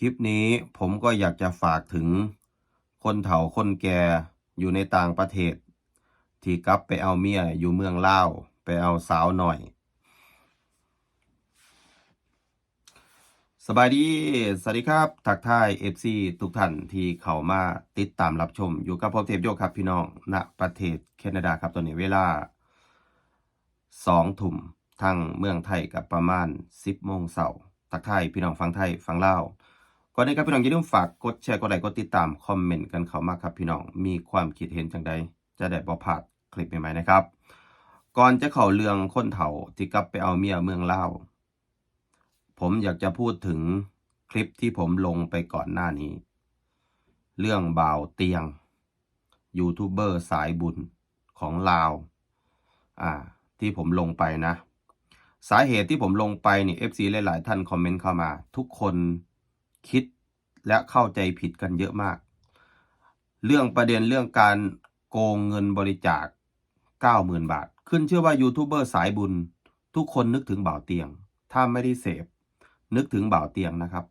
คลิปนี้ผมก็อยากจะฝากถึง คนเฒ่าคนแก่อยู่ในต่างประเทศ ที่กลับไปเอาเมียอยู่เมืองลาวไปเอาสาวหน่อย สบายดี สวัสดีครับทักทาย FC ทุกท่านที่เข้ามาติดตามรับชม อยู่กับผมเทพโยครับพี่น้องณประเทศแคนาดาครับตอนนี้เวลา2ทุ่มทางเมืองไทยกับประมาณ10โมงเสาร์ทักทายพี่น้องฟังไทยฟังลาว ก่อนนี้ครับพี่น้องอย่าลืมฝากกดแชร์กดไลค์กดติดตามคอมเมนต์กันเข้ามาครับพี่น้องมีความคิดเห็นจังใดจะได้บ่พลาดคลิปใหม่ๆนะครับ ก่อนจะเข้าเรื่องคนเฒ่าที่กลับไปเอาเมียเมืองเล่าผมอยากจะพูดถึงคลิปที่ผมลงไปก่อนหน้านี้ เรื่องบ่าวเตียงยูทูบเบอร์สายบุญของลาวอ่าที่ผมลงไปนะ สาเหตุที่ผมลงไปนี่ FC หลาย ๆ ท่านคอมเมนต์เข้ามา ทุกคนคิด และเข้าใจผิดกันเยอะมาก เรื่องประเด็นเรื่องการโกงเงินบริจาค 90,000 บาท ขึ้นเชื่อว่ายูทูบเบอร์สายบุญ ทุกคนนึกถึงบ่าวเตียง ถ้าไม่ได้เสพ นึกถึงบ่าวเตียงนะครับ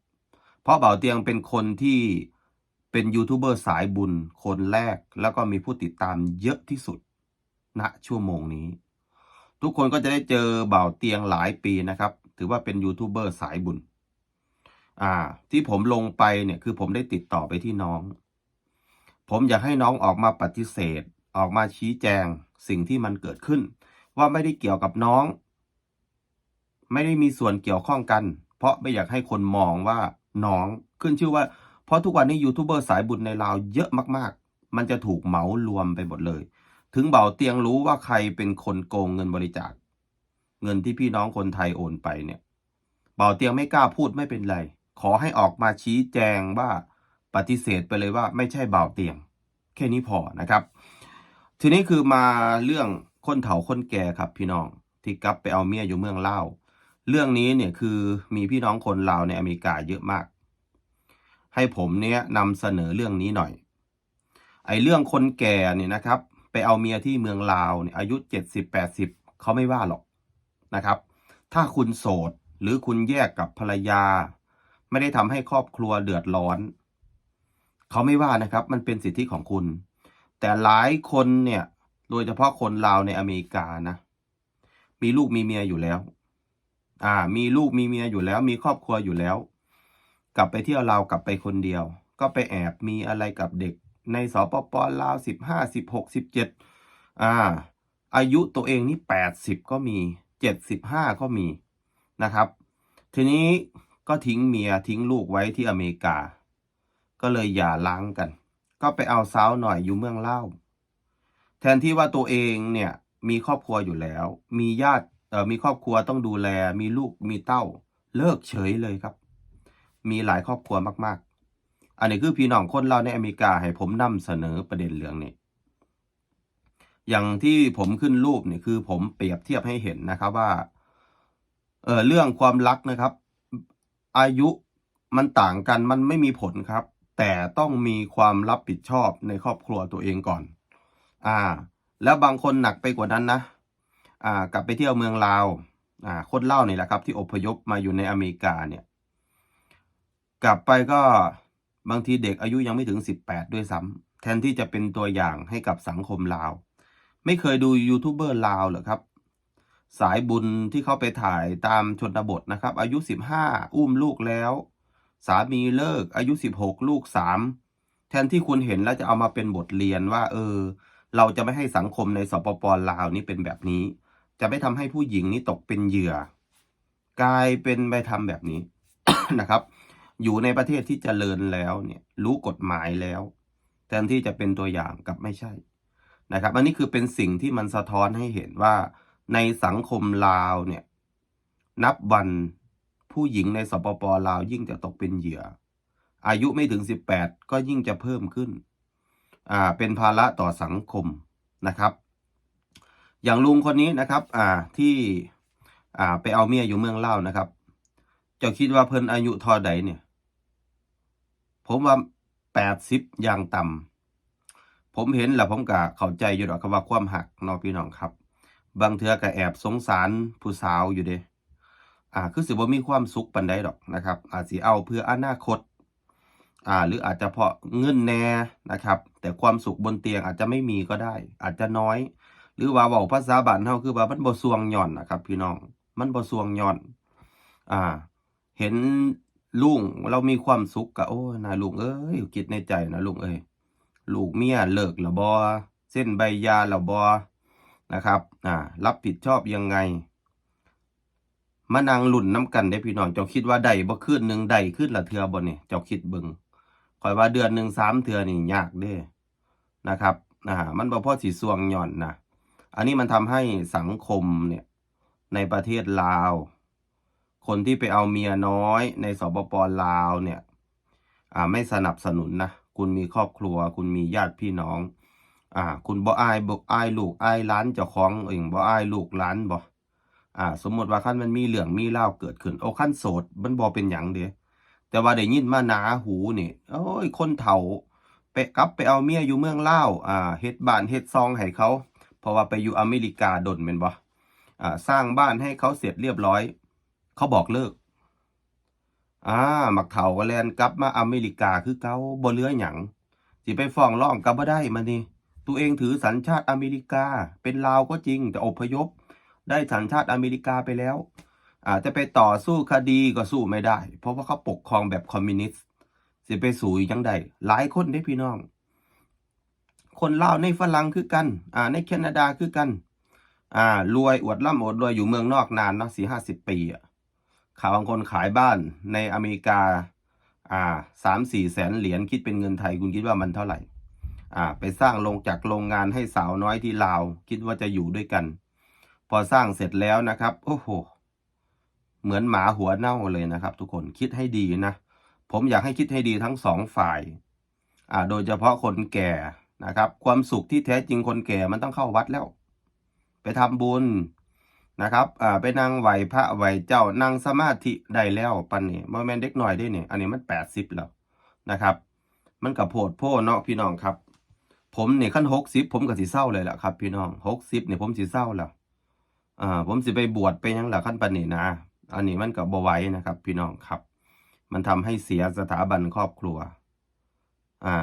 เพราะบ่าวเตียงเป็นคนที่เป็นยูทูบเบอร์สายบุญคนแรก แล้วก็มีผู้ติดตามเยอะที่สุดณชั่วโมงนี้ ทุกคนก็จะได้เจอบ่าวเตียงหลายปีนะครับ ถือว่าเป็นยูทูบเบอร์สายบุญ อ่า ที่ผมลงไปเนี่ยคือผมได้ติดต่อไปที่น้อง ผมอยากให้น้องออกมาปฏิเสธ ออกมาชี้แจงสิ่งที่มันเกิดขึ้น ว่าไม่ได้เกี่ยวกับน้อง ไม่ได้มีส่วนเกี่ยวข้องกัน เพราะไม่อยากให้คนมองว่าน้องขึ้นชื่อว่า เพราะทุกวันนี้ยูทูบเบอร์สายบุญในลาวเยอะมากๆ มันจะถูกเหมารวมไปหมดเลย ถึงเบาเตียงรู้ว่าใครเป็นคนโกงเงินบริจาค เงินที่พี่น้องคนไทยโอนไปเนี่ย เบาเตียงไม่กล้าพูดไม่เป็นไร ขอให้ออกมาชี้แจงว่าปฏิเสธไปเลยว่าไม่ใช่เบาเตียง แค่นี้พอนะครับ ทีนี้คือมาเรื่องคนเฒ่าคนแก่ครับพี่น้องที่กลับไปเอาเมียอยู่เมืองเล่าเรื่องนี้เนี่ยคือมีพี่น้องคนลาวในอเมริกาเยอะมาก ให้ผมเนี่ยนำเสนอเรื่องนี้หน่อย ไอ้เรื่องคนแก่เนี่ยนะครับ ไปเอาเมียที่เมืองลาวเนี่ยอายุเจ็ดสิบแปดสิบเขาไม่ว่าหรอกนะครับ ถ้าคุณโสดหรือคุณแยกกับภรรยา ไม่ได้ทำให้ครอบครัวเดือดร้อน เขาไม่ว่านะครับ มันเป็นสิทธิของคุณ แต่หลายคนเนี่ย โดยเฉพาะคนลาวในอเมริกานะ มีลูกมีเมียอยู่แล้ว อ่า มีลูกมีเมียอยู่แล้ว มีครอบครัวอยู่แล้ว กลับไปเที่ยวลาวกลับไปคนเดียว ก็ไปแอบมีอะไรกับเด็ก ในสปปลาวสิบห้าสิบหกสิบเจ็ดอ่า อายุตัวเองนี่แปดสิบก็มีเจ็ดสิบห้าก็มีนะครับ ทีนี้ ก็ทิ้งเมียทิ้งลูกไว้ที่อเมริกา ก็เลยอย่าล้างกัน ก็ไปเอาสาวหน่อยอยู่เมืองเล่า แทนที่ว่าตัวเองเนี่ยมีครอบครัวอยู่แล้ว มีญาติเอ่อมีครอบครัวต้องดูแล มีลูกมีเต้า เลิกเฉยเลยครับ มีหลายครอบครัวมากๆ อันนี้คือพี่น้องคนเราในอเมริกาให้ผมนำเสนอประเด็นเรื่องนี้ อย่างที่ผมขึ้นรูปเนี่ยคือผมเปรียบเทียบให้เห็นนะครับว่าเออเรื่องความรักนะครับ อายุมันต่างกันมันไม่มีผลครับ แต่ต้องมีความรับผิดชอบในครอบครัวตัวเองก่อน อ่า แล้วบางคนหนักไปกว่านั้นนะอ่ากลับไปเที่ยวเมืองลาวอ่าคนเล่านี่แหละครับ ที่อพยพมาอยู่ในอเมริกาเนี่ย กลับไปก็บางทีเด็กอายุยังไม่ถึงสิบแปดด้วยซ้ำแทนที่จะเป็นตัวอย่างให้กับสังคมลาว ไม่เคยดูยูทูบเบอร์ลาวเหรอครับ สายบุญที่เขาไปถ่ายตามชนบทนะครับ อายุสิบห้าอุ้มลูกแล้ว สามีเลิกอายุสิบหกลูกสามแทนที่คุณเห็นแล้วจะเอามาเป็นบทเรียนว่า เออ เราจะไม่ให้สังคมในสปปลาวนี้เป็นแบบนี้ จะไม่ทำให้ผู้หญิงนี้ตกเป็นเหยื่อ กลายเป็นไปทำแบบนี้นะครับ อยู่ในประเทศที่เจริญแล้วเนี่ย รู้กฎหมายแล้ว แทนที่จะเป็นตัวอย่างกับไม่ใช่นะครับ อันนี้คือเป็นสิ่งที่มันสะท้อนให้เห็นว่า ในสังคมลาวเนี่ย นับวันผู้หญิงในสปปลาวยิ่งจะตกเป็นเหยื่อ อายุไม่ถึงสิบแปดก็ยิ่งจะเพิ่มขึ้น อ่า เป็นภาระต่อสังคมนะครับ อย่างลุงคนนี้นะครับ อ่า ที่ อ่า ไปเอาเมียอยู่เมืองเล่านะครับ เจ้าคิดว่าเพิ่นอายุทอใดเนี่ย ผมว่าแปดสิบอย่างต่ำผมเห็นแล้วผมก็เข้าใจอยู่ดอกคำว่าความหักเนาะพี่น้องครับ บางเทือก็แอบสงสารผู้สาวอยู่เด้อ่าคือสิบ่มีความสุขปานใดดอกนะครับ อาจสิเอาเพื่ออนาคต อ่า หรืออาจจะเพาะเงินแน่นะครับ แต่ความสุขบนเตียงอาจจะไม่มีก็ได้ อาจจะน้อย หรือว่าเว้าภาษาบ้านเฮาคือว่ามันบ่สวงหย่อนนะครับ พี่น้องมันบ่สวงหย่อน อ่า เห็นลุงเรามีความสุขก็โอ้ยนายลุงเอ้ยคิดในใจนะลุงเอ้ยลูกเมียเลิกแล้วบ่เส้นใบยาแล้วบ่ นะครับอ่ารับผิดชอบยังไงมานั่งลุ่นน้ำกันได้พี่น้องเจ้าคิดว่าได้บ่คืนหนึ่งได้คืนละเทือบ่เนี่ยเจ้าคิดเบิ่งข่อยว่าเดือนหนึ่งสามเทือนี่ยากเด้นะครับอ่ามันบ่พอสิสวงหย่อนนะอันนี้มันทำให้สังคมเนี่ยในประเทศลาว คนที่ไปเอาเมียน้อยในสปปลาวเนี่ยอ่าไม่สนับสนุนนะคุณมีครอบครัว คุณมีญาติพี่น้อง อ่า คุณบ่อายบ่อายลูกอายล้านเจ้าของเองบ่อายลูกล้านบ่อ่า สมมติว่าคันมันมีเรื่องมีเล่าเกิดขึ้น โอ้คันโสดมันบ่เป็นหยังเด้แต่ว่าได้ยินมาหนาหูนี่โอ้ยคนเฒ่าไปกลับไปเอาเมียอยู่เมืองเลาอ่าเฮ็ดบ้านเฮ็ดซองให้เขาเพราะว่าไปอยู่อเมริกาดนแม่นบ่อ่าสร้างบ้านให้เขาเสร็จเรียบร้อย เขาบอกเลิกอ่ามักเฒ่าก็แลนกลับมาอเมริกาคือเกาบ่เลือหยังสิไปฟ้องร้องก็บ่ได้มานี่ ตัวเองถือสัญชาติอเมริกา เป็นลาวก็จริงแต่อพยพ ได้สัญชาติอเมริกาไปแล้ว อาจจะไปต่อสู้คดีก็สู้ไม่ได้ เพราะว่าเขาปกครองแบบคอมมิวนิสต์สิไปสู้อีกจังใดหลายคนได้พี่น้อง คนลาวในฝรั่งคือกัน อ่า ในแคนาดาคือกัน อ่ารวยอวดร่ำอวดรวยอยู่เมืองนอกนานเนาะสี่ห้าสิบปีอะข่าวบางคนขายบ้านในอเมริกา อ่าสามสี่แสนเหรียญคิดเป็นเงินไทยคุณคิดว่ามันเท่าไหร่ อ่าไปสร้างลงจากโรงงานให้สาวน้อยที่ลาว คิดว่าจะอยู่ด้วยกัน พอสร้างเสร็จแล้วนะครับ โอ้โห เหมือนหมาหัวเน่าเลยนะครับ ทุกคนคิดให้ดีนะ ผมอยากให้คิดให้ดีทั้งสองฝ่ายอ่าโดยเฉพาะคนแก่นะครับ ความสุขที่แท้จริงคนแก่มันต้องเข้าวัดแล้ว ไปทำบุญนะครับอ่าไปนั่งไหวพระไหวเจ้านั่งสมาธิได้แล้วปันนี่โมเมนเด็กหน่อยได้เนี่ยอันนี้มันแปดสิบแล้วนะครับ มันกับโพดโพเนาะพี่น้องครับ ผมเนี่ยขั้นหกสิบผมก็สิเศร้าเลยแหละครับ พี่น้องหกสิบเนี่ยผมสิเศร้าแล้วอ่าผมสิไปบวชไปยังหล่ะขั้นปันนี่นะอันนี้มันกับบไหว้นะครับ พี่น้องครับ มันทำให้เสียสถาบันครอบครัว อ่า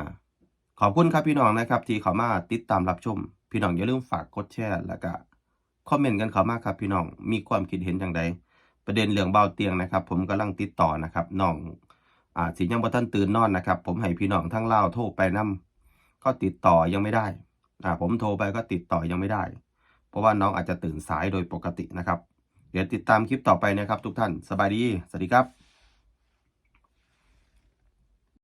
ขอบคุณครับพี่น้องนะครับ ที่เขามาติดตามรับชม พี่น้องอย่าลืมฝากกดแชร์แล้วก็คอมเมนต์กันเขามากครับพี่น้องมีความคิดเห็นอย่างไรประเด็นเรื่องเบาเตียงนะครับ ผมกำลังติดต่อนะครับน้องอ่าสิยังบ่ทันตื่นนอนนะครับ ผมให้พี่น้องทั้งเล่าโทรไปนํ ก็ติดต่อยังไม่ได้อ่าผมโทรไปก็ติดต่อยังไม่ได้ เพราะว่าน้องอาจจะตื่นสายโดยปกตินะครับ เดี๋ยวติดตามคลิปต่อไปนะครับทุกท่าน สบายดี สวัสดีครับ